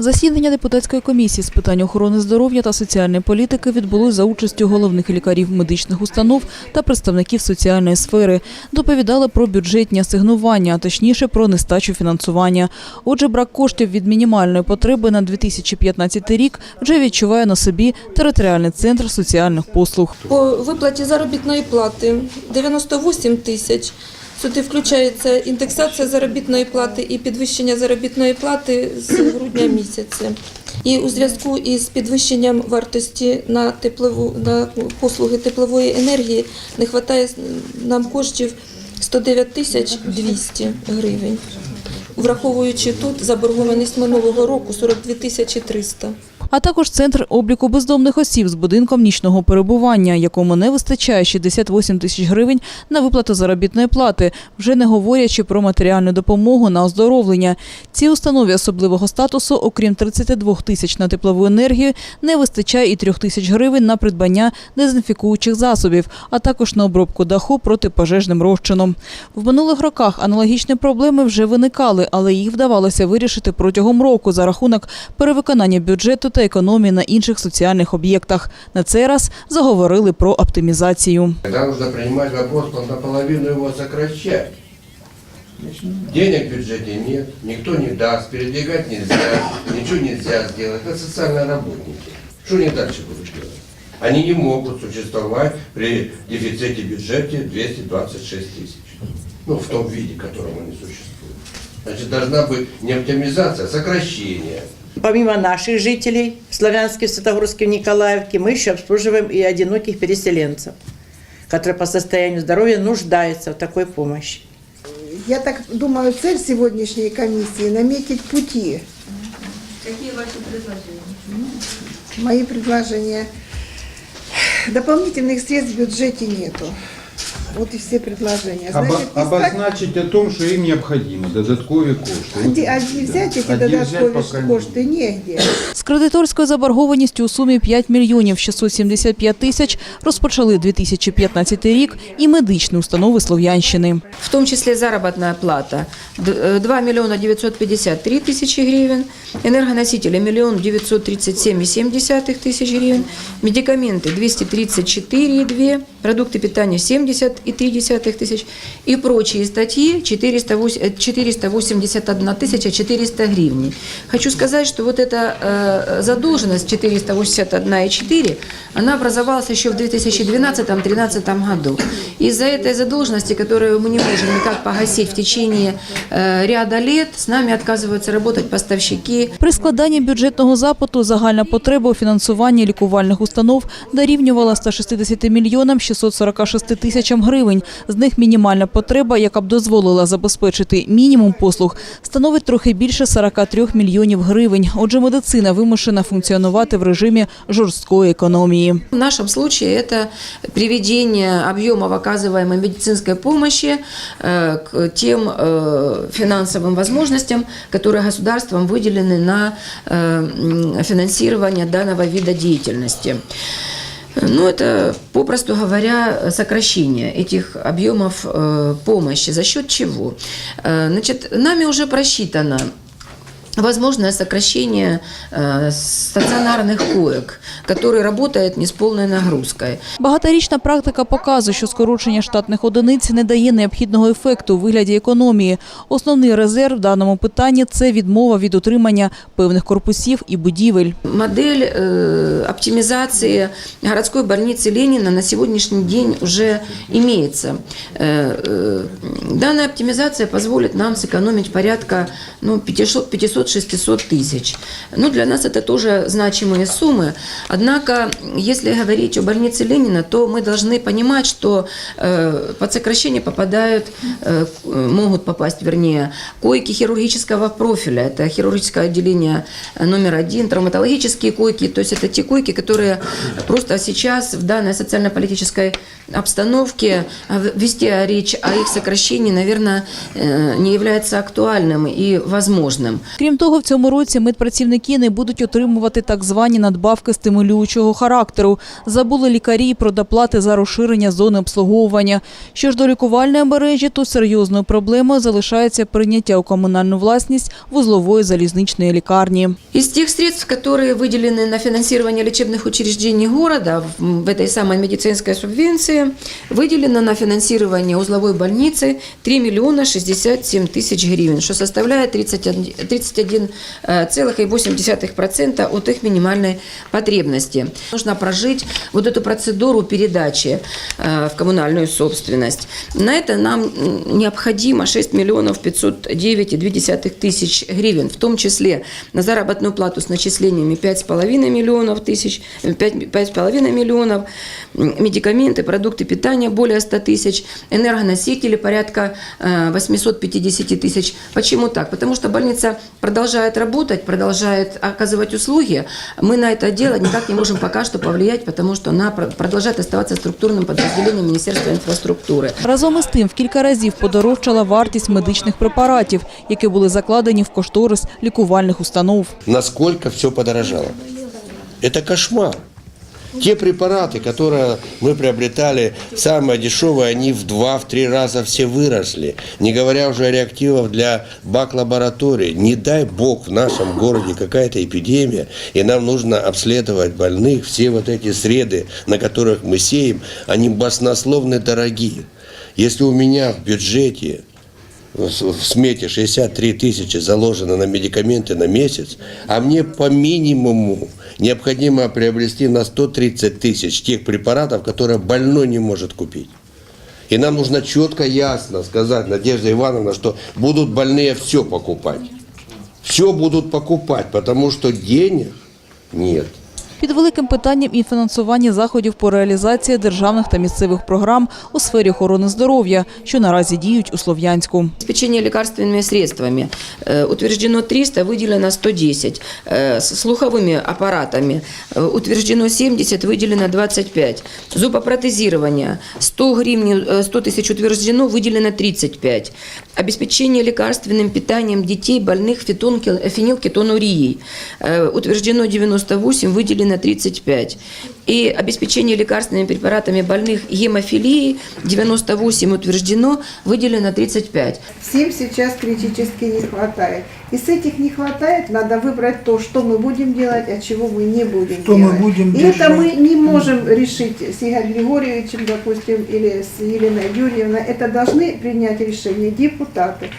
Засідання депутатської комісії з питань охорони здоров'я та соціальної політики відбулось за участю головних лікарів медичних установ та представників соціальної сфери. Доповідали про бюджетні асигнування, а точніше про нестачу фінансування. Отже, брак коштів від мінімальної потреби на 2015 рік вже відчуває на собі територіальний центр соціальних послуг. По виплаті заробітної плати 98 тисяч. Сюди включається індексація заробітної плати і підвищення заробітної плати з грудня місяця. І у зв'язку із підвищенням вартості на теплову на послуги теплової енергії не вистачає нам коштів 109 тисяч 200 гривень, враховуючи тут заборгованість минулого року 42 тисячі 300. А також центр обліку бездомних осіб з будинком нічного перебування, якому не вистачає 68 тисяч гривень на виплату заробітної плати, вже не говорячи про матеріальну допомогу на оздоровлення. Цій установі особливого статусу, окрім 32 тисяч на теплову енергію, не вистачає і 3 тисяч гривень на придбання дезінфікуючих засобів, а також на обробку даху протипожежним розчином. В минулих роках аналогічні проблеми вже виникали, але їх вдавалося вирішити протягом року за рахунок перевиконання бюджету та економії на інших соціальних об'єктах. На цей раз заговорили про оптимізацію. Тогда нужно принимать вопрос наполовину его сокращать. Денег в бюджете нет, никто не даст, передвигать нельзя, ничего нельзя сделать. Это социальные работники. Что они дальше будут делать? Они не могут существовать при дефиците бюджета 226 тысяч. Ну, в том виде, в котором они существуют. Значит, должна быть не оптимизация, а сокращение. Помимо наших жителей в Славянске, в Святогорске, в Николаевке, мы еще обслуживаем и одиноких переселенцев, которые по состоянию здоровья нуждаются в такой помощи. Я так думаю, цель сегодняшней комиссии наметить пути. Які ваші предложення? Мои предложения. Дополнительных средств в бюджете нету. Вот и все предложения. Оба- Значит, искать, обозначить о том, що їм необхідно додаткові кошти. а где, а где взять эти А где взять, додатковые пока не кошты? Негде. З кредиторською заборгованістю у сумі 5 мільйонів 675 тисяч розпочали 2015 рік і медичні установи Слов'янщини. в том числе заработная плата д- э, 2 миллиона 953 тысячи гривен, энергоносители миллион 937,7 тысяч гривен, медикаменты 234,2, продукты питания 70,3 тысяч и прочие статьи 408 э, 481 тысяча 400 гривен. Хочу сказать, что вот эта э, задолженность 481,4, она образовалась еще в 2012-2013 году. Из-за этой задолженности, которую мы не можем никак погасить в течение э, ряда лет, с нами отказываются работать поставщики, При складанні бюджетного запиту загальна потреба у фінансуванні лікувальних установ дорівнювала 160 мільйонам 646 тисячам гривень. З них мінімальна потреба, яка б дозволила забезпечити мінімум послуг, становить трохи більше 43 мільйонів гривень. Отже, медицина вимушена функціонувати в режимі жорсткої економії. В нашем случае это приведение объемов оказываемой медицинской помощи э, к тем э, финансовым возможностям, которые государством выделены на э, м, финансирование данного вида деятельности. Ну, это, попросту говоря, сокращение этих объемов э, помощи. За счет чего? Э, Значит, нами уже просчитано возможное сокращение э, стационарных коек, которые работают не с полной нагрузкой. Багаторічна практика показує, що скорочення штатних одиниць не дає необхідного ефекту у вигляді економії. Основний резерв в даному питанні це відмова від утримання певних корпусів і будівель. Модель э, оптимизации городской больницы Ленина на сегодняшний день уже имеется. Э, э, данная оптимизация позволит нам сэкономить порядка ну, 500-600 тысяч. Ну, для нас это тоже значимые суммы. Однако, если говорить о больнице Ленина, то мы должны понимать, что э, под сокращение попадают, э, могут попасть, вернее, койки хирургического профиля. Это хирургическое отделение э, номер один, травматологические койки. То есть это те койки, которые просто сейчас в данной социально-политической обстановке а, вести речь о их сокращении, наверное, э, не является актуальным и возможным. Крім Окрім того, в цьому році медпрацівники не будуть отримувати так звані надбавки стимулюючого характеру. Забули лікарі й про доплати за розширення зони обслуговування. Що ж до лікувальної мережі, то серйозною проблемою залишається прийняття у комунальну власність вузлової залізничної лікарні. Из тех средств, которые выделены на финансирование лечебных учреждений города в в этой самой медицинской субвенции, выделено на финансирование узловой больницы 3 миллиона 67 тысяч гривен, что составляет 31 31,8% от их минимальной потребности. Нужно прожить вот эту процедуру передачи э, в коммунальную собственность. На это нам необходимо 6 миллионов 509,2 тысяч гривен, в том числе на заработную плату с начислениями 5,5 миллионов тысяч, э, 5 5,5 миллионов, м, медикаменты, продукты питания более 100 тысяч, энергоносители порядка э, 850 тысяч. Почему так? Потому что больница продолжает работать, продолжает оказывать услуги. Мы на это дело никак не можем пока что повлиять, потому что она про- продолжает оставаться структурным подразделением Министерства инфраструктуры. Разом із тим, в кілька разів подорожчала вартість медичних препаратів, які були закладені в кошторис лікувальних установ. Насколько все подорожало. Это кошмар. Те препараты, которые мы приобретали, самые дешевые, они в два-три раза все выросли. Не говоря уже о реактивах для бак-лабораторий. Не дай бог в нашем городе какая-то эпидемия, и нам нужно обследовать больных. Все вот эти среды, на которых мы сеем, они баснословно дорогие. Если у меня в бюджете в смете 63 тысячи заложено на медикаменты на месяц, а мне по минимуму необходимо приобрести на 130 тысяч тех препаратов, которые больной не может купить. И нам нужно четко, ясно сказать, Надежда Ивановна, что будут больные все покупать. Все будут покупать, потому что денег нет. Під великим питанням і фінансування заходів по реалізації державних та місцевих програм у сфері охорони здоров'я, що наразі діють у Слов'янську. Обеспечение лекарственными средствами э, утверждено 300, выделено 110. Э, С слуховыми аппаратами э, утверждено 70, выделено 25. Зубопротезирование 100 гривен, э, 100 тысяч утверждено, выделено 35. Обеспечение лекарственным питанием детей, больных фенилкетонурией э, утверждено 98, выделено 35. И обеспечение лекарственными препаратами больных гемофилией 98 утверждено, выделено 35. Всем сейчас критически не хватает. И с этих не хватает, надо выбрать то, что мы будем делать, а чего мы не будем Что мы делать. будем И держать. это мы не можем решить с Игорем Григорьевичем, допустим, или с Еленой Юрьевной. Это должны принять решение депутаты. депутати.